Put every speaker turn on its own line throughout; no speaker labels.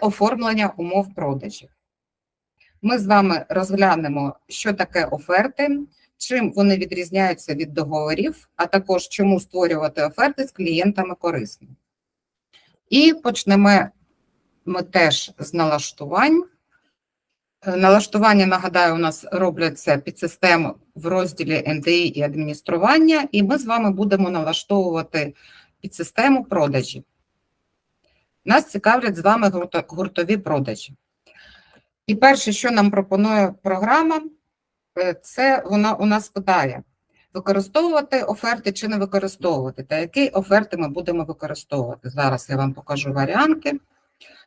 оформлення умов продажів. Ми з вами розглянемо, що таке оферти, чим вони відрізняються від договорів, а також чому створювати оферти з клієнтами корисно. І почнемо ми теж з налаштувань. Е, Налаштування, нагадаю, у нас робляться під систему в розділі НДІ і адміністрування, і ми з вами будемо налаштовувати під систему продажі. Нас цікавлять з вами гуртові продажі. І перше, що нам пропонує програма, е, це вона у нас питає: використовувати оферти чи не використовувати, та які оферти ми будемо використовувати. Зараз я вам покажу варіанти.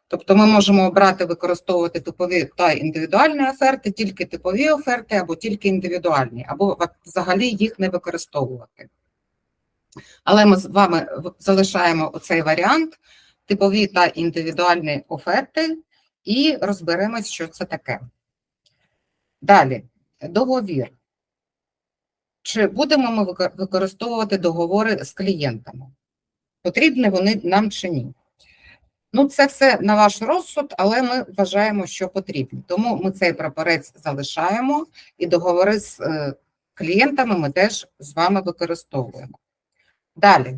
Тобто ми можемо обрати використовувати типові та індивідуальні оферти, тільки типові оферти, або тільки індивідуальні, або взагалі їх не використовувати. Але ми з вами залишаємо оцей варіант типові та індивідуальні оферти і розберемось, що це таке. Далі, договір. Чи будемо ми використовувати договори з клієнтами? Потрібні вони нам чи ні? Ну, це все на ваш розсуд, але ми вважаємо, що потрібні. Тому ми цей прапорець залишаємо і договори з е, клієнтами ми теж з вами використовуємо. Далі,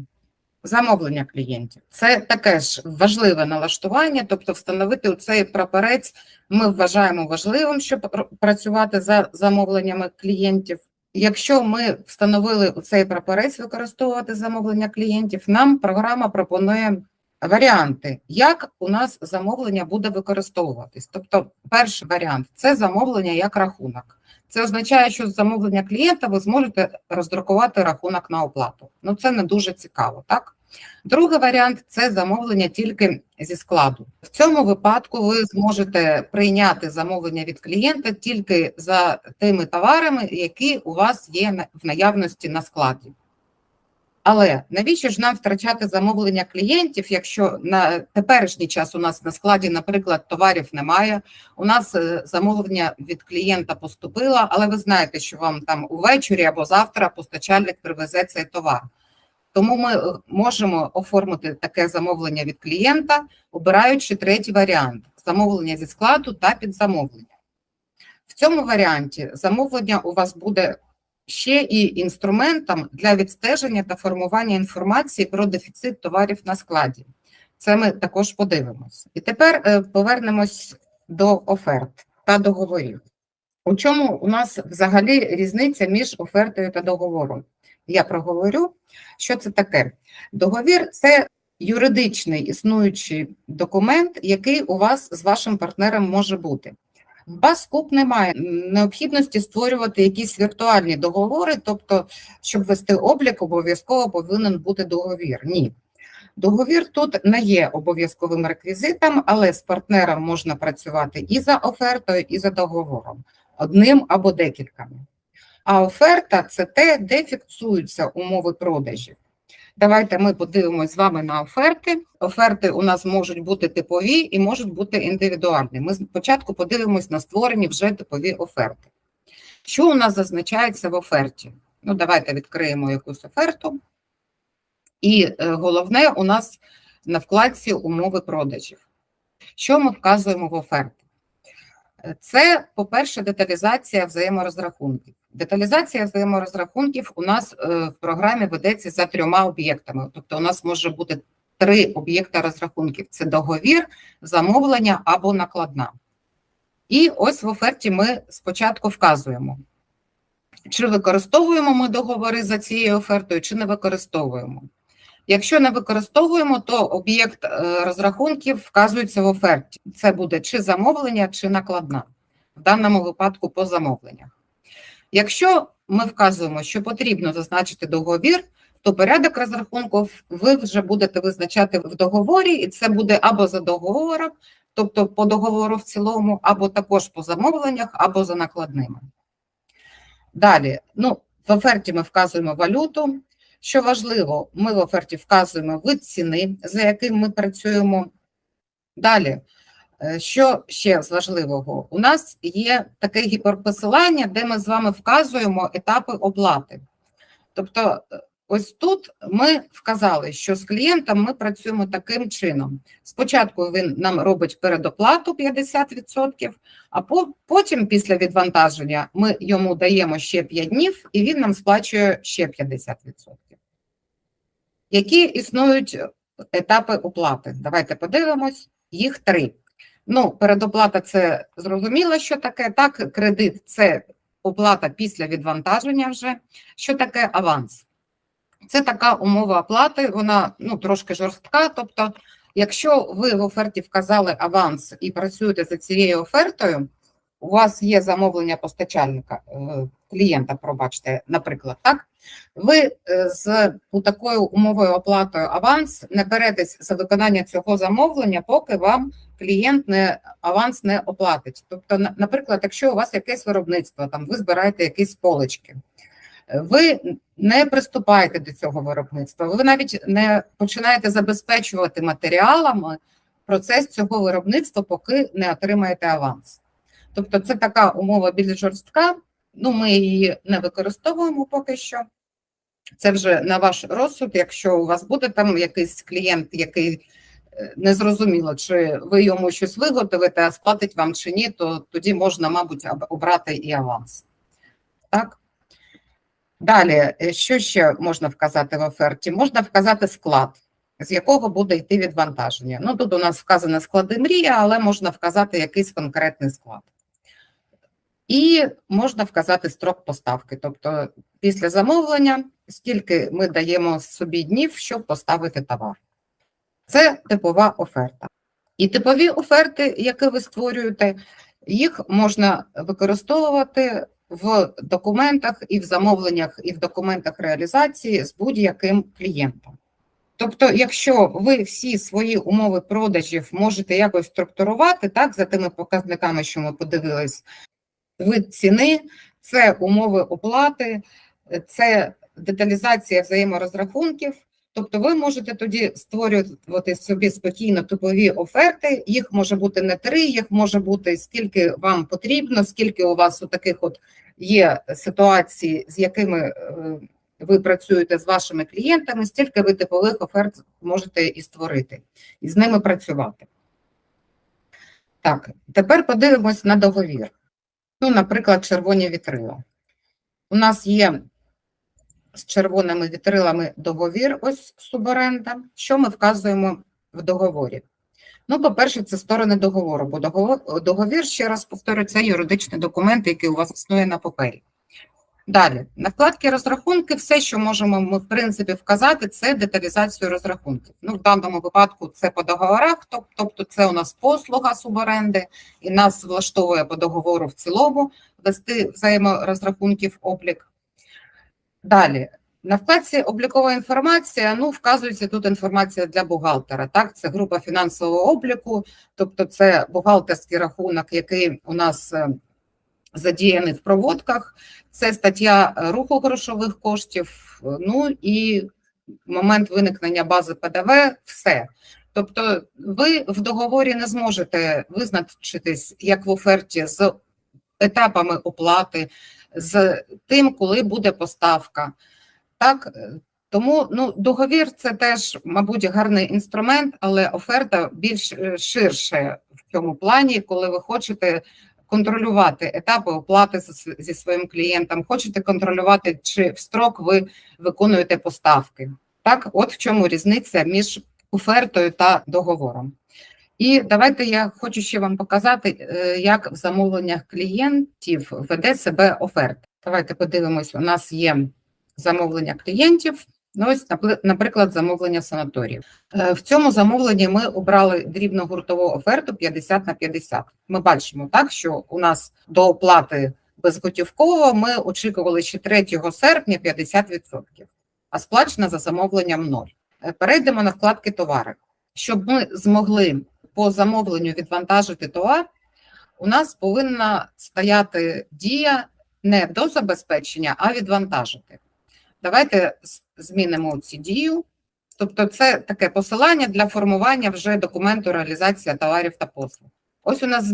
замовлення клієнтів. Це таке ж важливе налаштування, тобто встановити цей прапорець ми вважаємо важливим, щоб працювати за замовленнями клієнтів. Якщо ми встановили цей прапорець використовувати замовлення клієнтів, нам програма пропонує варіанти, як у нас замовлення буде використовуватись. Тобто, перший варіант це замовлення як рахунок. Це означає, що з замовлення клієнта ви зможете роздрукувати рахунок на оплату. Ну це не дуже цікаво, так? Другий варіант це замовлення тільки зі складу. В цьому випадку ви зможете прийняти замовлення від клієнта тільки за тими товарами, які у вас є в наявності на складі. Але навіщо ж нам втрачати замовлення клієнтів, якщо на теперішній час у нас на складі, наприклад, товарів немає, у нас е, замовлення від клієнта поступило, але ви знаєте, що вам там увечері або завтра постачальник привезе цей товар. Тому ми е, можемо оформити таке замовлення від клієнта, обираючи третій варіант замовлення зі складу та підзамовлення. В цьому варіанті замовлення у вас буде ще і інструментом для відстеження та формування інформації про дефіцит товарів на складі. Це ми також подивимося. І тепер е, повернемось до оферт та договорів. У чому у нас взагалі різниця між офертою та договором? Я проговорю, що це таке. Договір це юридичний існуючий документ, який у вас з вашим партнером може бути. Баскуп немає необхідності створювати якісь віртуальні договори, тобто, щоб вести облік, обов'язково повинен бути договір. Ні. Договір тут не є обов'язковим реквізитом, але з партнером можна працювати і за офертою, і за договором, одним або декількома. А оферта це те, де фіксуються умови продажів. Давайте ми подивимось з вами на оферти. Оферти у нас можуть бути типові і можуть бути індивідуальні. Ми спочатку подивимось на створені вже типові оферти. Що у нас зазначається в оферті? Ну, давайте відкриємо якусь оферту. І е, головне у нас на вкладці умови продажів. Що ми вказуємо в оферті? Це, по-перше, деталізація взаєморозрахунків. Деталізація взаєморозрахунків у нас е, в програмі ведеться за трьома об'єктами. Тобто, у нас може бути три об'єкта розрахунків: це договір, замовлення або накладна. І ось в оферті ми спочатку вказуємо, чи використовуємо ми договори за цією офертою, чи не використовуємо. Якщо не використовуємо, то об'єкт е, розрахунків вказується в оферті. Це буде чи замовлення, чи накладна. В даному випадку по замовленнях. Якщо ми вказуємо, що потрібно зазначити договір, то порядок розрахунків ви вже будете визначати в договорі, і це буде або за договором, тобто по договору в цілому, або також по замовленнях, або за накладними. Далі, ну, в оферті ми вказуємо валюту. Що важливо, ми в оферті вказуємо вид ціни, за яким ми працюємо. Далі, е, що ще з важливого? У нас є таке гіперпосилання, де ми з вами вказуємо етапи оплати. Тобто, е, ось тут ми вказали, що з клієнтом ми працюємо таким чином. Спочатку він нам робить передоплату 50%, а потім, після відвантаження, ми йому даємо ще 5 днів, і він нам сплачує ще 50%. Які існують етапи оплати? Давайте подивимось. Їх три. Ну, передоплата це зрозуміло, що таке. Так, кредит це оплата після відвантаження вже. Що таке аванс? Це така умова оплати, вона ну, трошки жорстка. Тобто, якщо ви в оферті вказали аванс і працюєте за цією офертою, у вас є замовлення постачальника, е, клієнта, пробачте, наприклад, так? Ви е, з такою умовою оплатою аванс не беретесь за виконання цього замовлення, поки вам клієнт не аванс не оплатить. Тобто, наприклад, якщо у вас якесь виробництво, там ви збираєте якісь полочки, ви не приступаєте до цього виробництва, ви навіть не починаєте забезпечувати матеріалами процес цього виробництва, поки не отримаєте аванс. Тобто, це така умова більш жорстка. Ну, ми її не використовуємо поки що. Це вже на ваш розсуд. Якщо у вас буде там якийсь клієнт, який е, незрозуміло, чи ви йому щось виготовите, а сплатить вам чи ні, то тоді можна, мабуть, обрати і аванс. Так? Далі, е, що ще можна вказати в оферті? Можна вказати склад, з якого буде йти відвантаження. Ну, тут у нас вказано склади мрія, але можна вказати якийсь конкретний склад. І можна вказати строк поставки, тобто після замовлення, скільки ми даємо собі днів, щоб поставити товар. Це типова оферта. І типові оферти, які ви створюєте, їх можна використовувати в документах і в замовленнях, і в документах реалізації з будь-яким клієнтом. Тобто, якщо ви всі свої умови продажів можете якось структурувати, так, за тими показниками, що ми подивились, вид ціни, це умови оплати, це деталізація взаєморозрахунків. Тобто ви можете тоді створювати собі спокійно типові оферти. Їх може бути не три, їх може бути скільки вам потрібно, скільки у вас у таких от є ситуацій, з якими е, ви працюєте з вашими клієнтами, стільки ви типових оферт можете і створити, і з ними працювати. Так, тепер подивимось на договір. Ну, наприклад, червоні вітрила. У нас є з червоними вітрилами договір, ось суборенда. Що ми вказуємо в договорі? Ну, по-перше, це сторони договору, бо договір, ще раз повторю, це юридичний документ, який у вас існує на папері. Далі, на вкладці розрахунки, все, що можемо ми, в принципі, вказати, це деталізацію розрахунків. Ну, в даному випадку це по договорах, тобто це у нас послуга суборенди, і нас влаштовує по договору в цілому вести взаєморозрахунків облік. Далі, на вкладці облікова інформація, ну, вказується тут інформація для бухгалтера, так, це група фінансового обліку, тобто це бухгалтерський рахунок, який у нас задіяний в проводках, це стаття е, руху грошових коштів, е, ну і момент виникнення бази ПДВ, все. Тобто ви в договорі не зможете визначитись, як в оферті, з етапами оплати, з тим, коли буде поставка. Так, е, тому ну, договір це теж, мабуть, гарний інструмент, але оферта більш ширше в цьому плані, коли ви хочете контролювати етапи оплати зі- своїм клієнтом, хочете контролювати, чи в строк ви виконуєте поставки. Так, от в чому різниця між офертою та договором. І давайте я хочу ще вам показати, е, як в замовленнях клієнтів веде себе оферта. Давайте подивимось, у нас є замовлення клієнтів. Ну, ось, наприклад, замовлення санаторіїв. Е, В цьому замовленні ми обрали дрібну гуртову оферту 50 на 50. Ми бачимо так, що у нас до оплати безготівково ми очікували ще 3 серпня 50%, а сплачено за замовленням 0. Е, Перейдемо на вкладки товари. Щоб ми змогли по замовленню відвантажити товар, у нас повинна стояти дія не до забезпечення, а відвантажити. Давайте змінимо цю дію. Тобто, це таке посилання для формування вже документу реалізація товарів та послуг. Ось у нас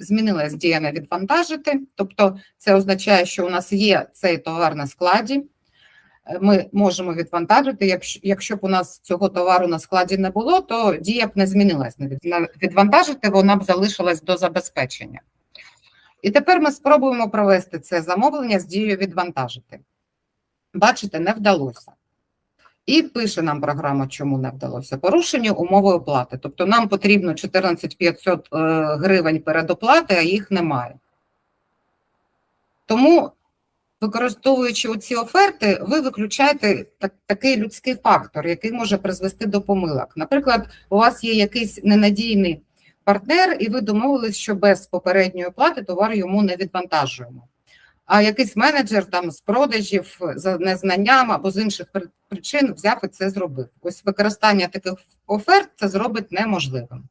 змінилась дія на відвантажити, тобто це означає, що у нас є цей товар на складі. е, ми можемо відвантажити. Якщо, якщо б у нас цього товару на складі не було, то дія б не змінилась. Відвантажити вона б залишилась до забезпечення. І тепер ми спробуємо провести це замовлення з дією відвантажити. Бачите, не вдалося. І пише нам програма, чому не вдалося. Порушення умови оплати. Тобто нам потрібно 14 500 е, гривень передоплати, а їх немає. Тому, використовуючи оці оферти, ви виключаєте так, такий людський фактор, який може призвести до помилок. Наприклад, у вас є якийсь ненадійний партнер, і ви домовились, що без попередньої оплати товар йому не відвантажуємо. А якийсь менеджер там з продажів за незнанням або з інших причин взяв і це зробив. Ось використання таких оферт це зробить неможливим.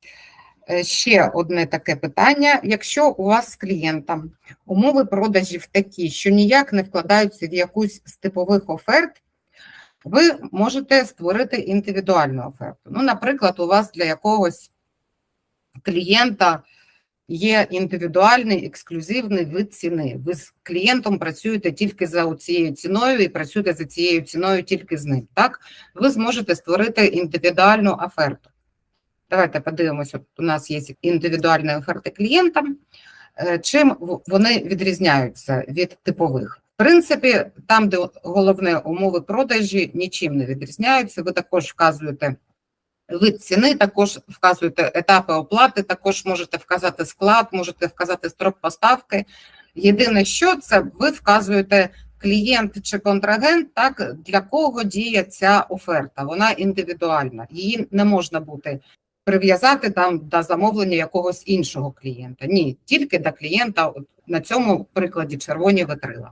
Е, Ще одне таке питання: якщо у вас з клієнтом умови продажів такі, що ніяк не вкладаються в якусь з типових оферт, ви можете створити індивідуальну оферту. Ну, наприклад, у вас для якогось клієнта є індивідуальний ексклюзивний вид ціни. Ви з клієнтом працюєте тільки за цією ціною і працюєте за цією ціною тільки з ним. Так, ви зможете створити індивідуальну оферту. Давайте подивимося. У нас є індивідуальні оферти клієнтам. Е, Чим вони відрізняються від типових? В принципі, там, де головне умови продажі, нічим не відрізняються. Ви також вказуєте вид ціни, також вказуєте етапи оплати, також можете вказати склад, можете вказати строк поставки. Єдине, що це ви вказуєте клієнт чи контрагент, так для кого діє ця оферта. Вона індивідуальна, її не можна бути прив'язати там до замовлення якогось іншого клієнта. Ні, тільки до клієнта. На цьому прикладі червоні витрила.